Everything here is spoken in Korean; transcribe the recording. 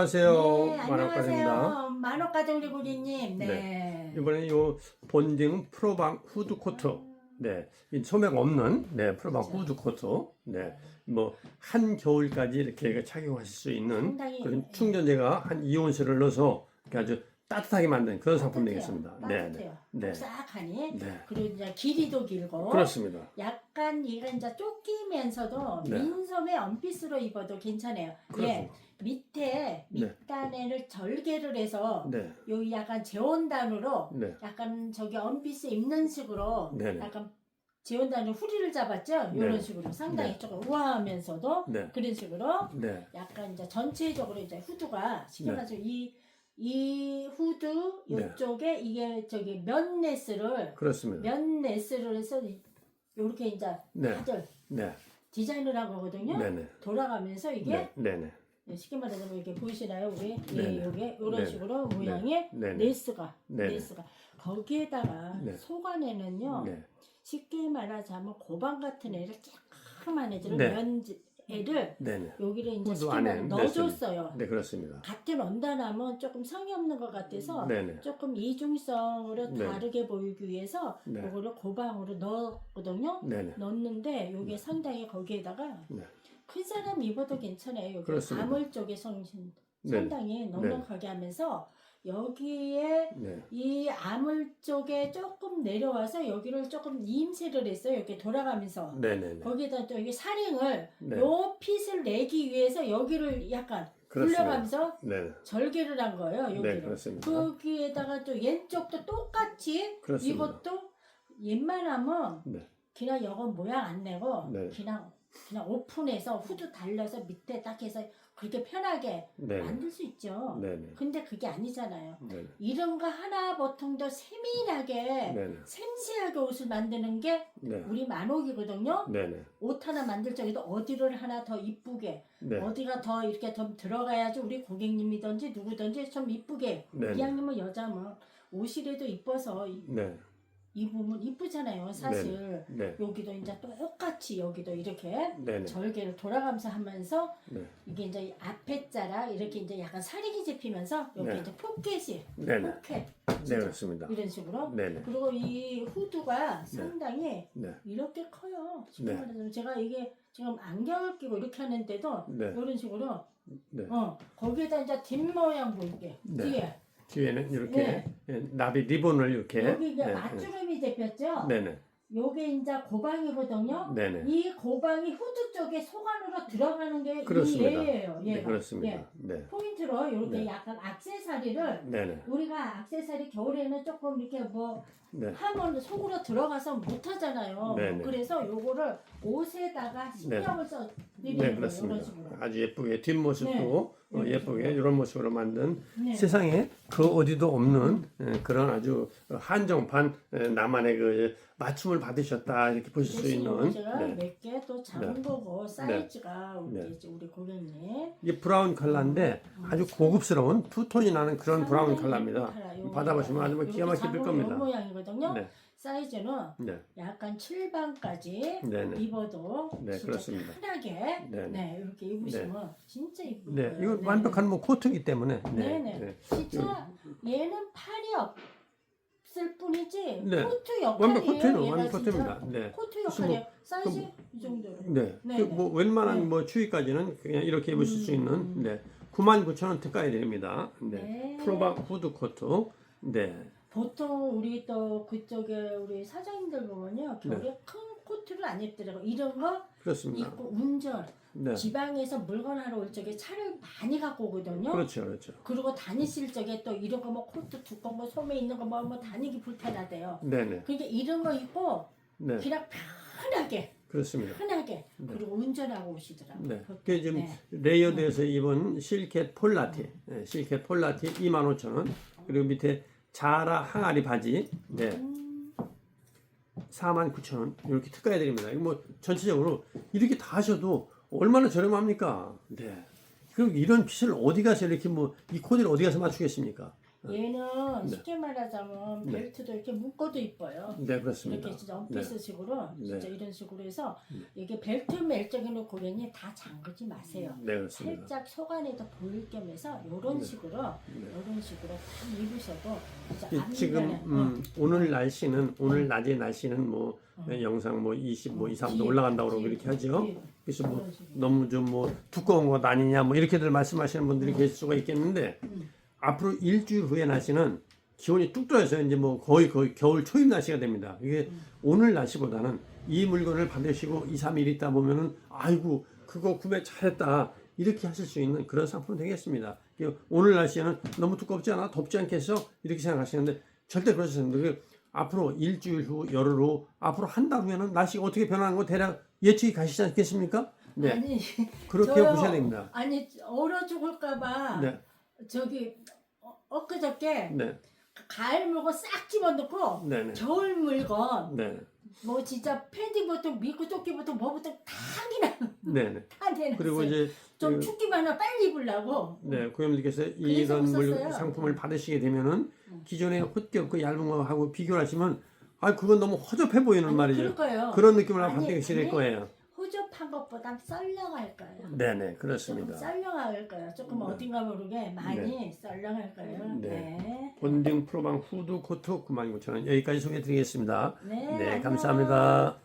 안녕하세요. 네, 만화가입니다. 안녕하세요. 만옥가정 리구리님. 네. 이번에 요 본딩 프로방 후드 코트. 네. 이 소매가 없는 네, 프로방 그렇죠. 후드 코트. 네. 뭐 한 겨울까지 이렇게 착용하실 수 있는 상당히 그런 충전재가 한 이온실을 넣어서 이렇게 아주 따뜻하게 만든 그런 상품 따뜻해요. 되겠습니다. 네. 따뜻해요. 네. 싹하니. 네. 그리고 이제 길이도 길고. 그렇습니다. 약간 이가 이제 쫓기면서도 네. 민소매 원피스로 입어도 괜찮아요. 예. 그렇습니다. 밑에 네. 밑단에를 절개를 해서 네. 여기 약간 재원단으로 네. 약간 저기 원피스 입는 식으로 네 네. 약간 재원단을 후리를 잡았죠. 네. 이런 식으로 상당히 네. 조금 우아하면서도 네. 그런 식으로 네. 약간 이제 전체적으로 이제 후드가 쉽게 네. 이, 이 후드 네. 이쪽에 이게 저기 면 네스를 그렇습니다. 면 네스를 해서 요렇게 이제 네. 다들 네. 디자인을 한 거거든요. 네네. 돌아가면서 이게 네. 네네. 쉽게 말해서 이렇게 보이시나요? 우리 네네. 예, 요게 이런 네네. 식으로 모양의 네네. 네스가 네네. 네스가 거기에다가 네. 속안에는요. 네. 쉽게 말하자면 고방 같은 애를 애들을 네. 면 애를 네네. 여기를 이제 안에 말해 넣어줬어요. 네, 그렇습니다. 같은 원단하면 조금 성의 없는 것 같아서 네네. 조금 이중성으로 네. 다르게 보이기 위해서 네. 이거를 고방으로 넣었거든요. 네네. 넣었는데 이게 네. 상당히 거기에다가 네. 큰 사람 입어도 괜찮아요. 여기 그렇습니다. 가물 쪽에 성, 네. 상당히 넉넉하게 하면서 여기에 네. 이 아물 쪽에 조금 내려와서 여기를 조금 이임새를 했어요. 이렇게 돌아가면서 네네네. 거기에다 또 여기 사링을 네. 요 핏을 내기 위해서 여기를 약간 그렇습니다. 굴려가면서 네. 절개를 한 거예요. 여기를. 네, 그렇습니다. 거기에다가 또 왼쪽도 똑같이 그렇습니다. 이것도 웬만하면 네. 그냥 이건 모양 안 내고 네. 그냥 그냥 오픈해서 후드 달려서 밑에 딱 해서 그렇게 편하게 네. 만들 수 있죠. 네네. 근데 그게 아니잖아요. 네. 이런 거 하나 보통 더 세밀하게 네네. 섬세하게 옷을 만드는 게 네. 우리 만옥이거든요. 네네. 옷 하나 만들 적에도 어디를 하나 더 이쁘게 네. 어디가 더 이렇게 더 들어가야지 우리 고객님이든지 누구든지 좀 이쁘게 네네. 이왕이면 여자면 옷이라도 이뻐서 이- 네. 입으면 이쁘잖아요 사실 네. 여기도 이제 똑같이 여기도 이렇게 네네. 절개를 돌아가면서 하면서 네. 이게 이제 앞에 자라 이렇게 이제 약간 살이 잡히면서 여기 네. 이제 포켓이 네네. 포켓 네, 그렇습니다. 이런 식으로 네 네. 그리고 이 후드가 상당히 네. 이렇게 커요. 쉽게 네. 말해서 제가 이게 지금 안경을 끼고 이렇게 하는데도 네. 이런 식으로 네. 어 거기에다 이제 뒷 모양 보이게 네. 뒤에 뒤에는 이렇게 네. 예, 나비 리본을 이렇게. 여기 이제 네. 맞주름이 잡혔죠. 네네. 요게 이제 고방이거든요. 네네. 이 고방이 후드 쪽에 속 안으로 들어가는 게 이 그렇습니다. 얘예요. 네, 얘가. 그렇습니다. 예. 네. 포인트로 이렇게 네. 약간 악세사리를 네네. 우리가 악세사리 겨울에는 조금 이렇게 뭐 네. 하면 속으로 들어가서 못 하잖아요. 네네. 그래서 요거를 옷에다가 신경을 써 드리는 네, 거예요. 그렇습니다. 이런 식으로. 아주 예쁘게 뒷모습도 네. 어, 네, 예쁘게. 이런 모습으로 만든 네. 세상에 그 어디도 없는 예, 그런 아주 한정판 예, 나만의 그 맞춤을 받으셨다 이렇게 보실 수 있는 제가 네. 몇개또 잡은 거고 사이즈가 우리, 네. 우리 고객님 이 브라운 컬러인데 아주 고급스러운 투톤이 나는 그런 브라운 컬러입니다. 받아보시면 아주 뭐 기가 막힐 겁니다. 요 모양이거든요. 네, 사이즈는 네, 약간 7반까지 네, 네. 입어도 네, 진짜 그렇습니다. 편하게 네, 네, 이렇게 입으시면 진짜 이쁘고 네, 이거 완벽한 뭐 코트이기 때문에 네, 네, 네. 네. 진짜 얘는 팔이 없을 뿐이지 네. 코트 역할이에요. 코트는 얘가 완벽 진짜 코트입니다. 네. 코트 그래서 역할이에요. 사이즈 뭐- 이 정도로. 네. 네, 그 네. 뭐 웬만한 네. 뭐 추위까지는 그냥 이렇게 입으실 수 음. 있는 네. 99,000원 특가해 드립니다. 네. 네. 프로바 후드 코트. 네. 보통 우리 또 그쪽에 우리 사장님들 보면요 겨울에 네. 큰 코트를 안 입더라고 이런 거 그렇습니다. 입고 운전 네. 지방에서 물건 하러 올 적에 차를 많이 갖고 오거든요. 그렇죠. 그렇죠. 그리고 다니실 적에 또 이런 거 뭐 코트 두꺼운 거 소매 있는 거 뭐 뭐 다니기 불편하대요. 네, 네. 그러니까 이런 거 입고 네. 그냥 편하게 그렇습니다. 편하게 네. 그리고 운전하고 오시더라고요. 네. 그게 지금 네. 레이어드에서 입은 실켓 폴라티. 네. 실켓 폴라티 25,000원. 그리고 밑에 자라 항아리 바지. 네. 음, 49,000원. 이렇게 특가해 드립니다. 이거 뭐 전체적으로 이렇게 다 하셔도 얼마나 저렴합니까? 네. 그리고 이런 핏을 어디 가서 이렇게 뭐 이 코디를 어디 가서 맞추겠습니까? 얘는 네. 쉽게 말하자면 네. 벨트도 이렇게 묶어도 이뻐요. 네, 그렇습니다. 이렇게 진짜 원피스식으로 네. 진짜 이런 식으로 해서 이게 벨트 멜적인 고객님 다 잠그지 마세요. 네, 그렇습니다. 살짝 속 안에도 보일 겸 해서 이런 네. 식으로 이런 식으로 딱 입으셔도 진짜 이- 안 지금 불편해. 음, 오늘 날씨는 오늘 낮의 날씨는 뭐 어. 영상 뭐 20, 뭐 2, 3도 뒤에, 올라간다고 그러고 이렇게 하죠. 그래서 뭐. 너무 좀 뭐 두꺼운 것 아니냐 뭐 이렇게들 말씀하시는 분들이 계실 수가 있겠는데 음. 앞으로 일주일 후의 날씨는 기온이 뚝 떨어져서 이제 뭐 거의 거의 겨울 초입 날씨가 됩니다. 이게 음. 오늘 날씨보다는 이 물건을 받으시고 2, 3일 있다 보면은 아이고 그거 구매 잘했다 이렇게 하실 수 있는 그런 상품 되겠습니다. 오늘 날씨에는 너무 두껍지 않아 덥지 않겠어 이렇게 생각하시는데 절대 그렇지 않습니다. 그게 앞으로 일주일 후 열흘 후 앞으로 한 달 후에는 날씨가 어떻게 변하는 거 대략 예측이 가시지 않겠습니까? 네 아니 그렇게 저요. 보셔야 됩니다. 아니 얼어 죽을까봐 네, 저기 어, 엊그저께 네, 가을 물건 싹 집어넣고 네, 네, 겨울 물건 네, 뭐 진짜 팬티부터 미고 조끼부터 뭐부터 다 그냥 네, 네. 다 내놨어요. 그리고 이제 좀 그- 춥기만 하면 빨리 입으려고. 네, 고객님들께서 그래서 이런 물 없었어요. 상품을 받으시게 되면은 음. 기존에 헛겹고 얇은 거하고 비교를 하시면 아 그건 너무 허접해 보이는 아니, 말이죠. 그럴까요? 그런 느낌을 아니, 받게 될 아니, 거예요. 호접한 것보단 썰렁할 거예요. 네, 네, 조금 그렇습니다. 썰렁할 거예요. 조금 네. 어딘가 모르게 많이 썰렁할 거예요. 네. 네. 본딩 프로방 후드 코트 99,000원 여기까지 소개해 드리겠습니다. 네, 네. 감사합니다.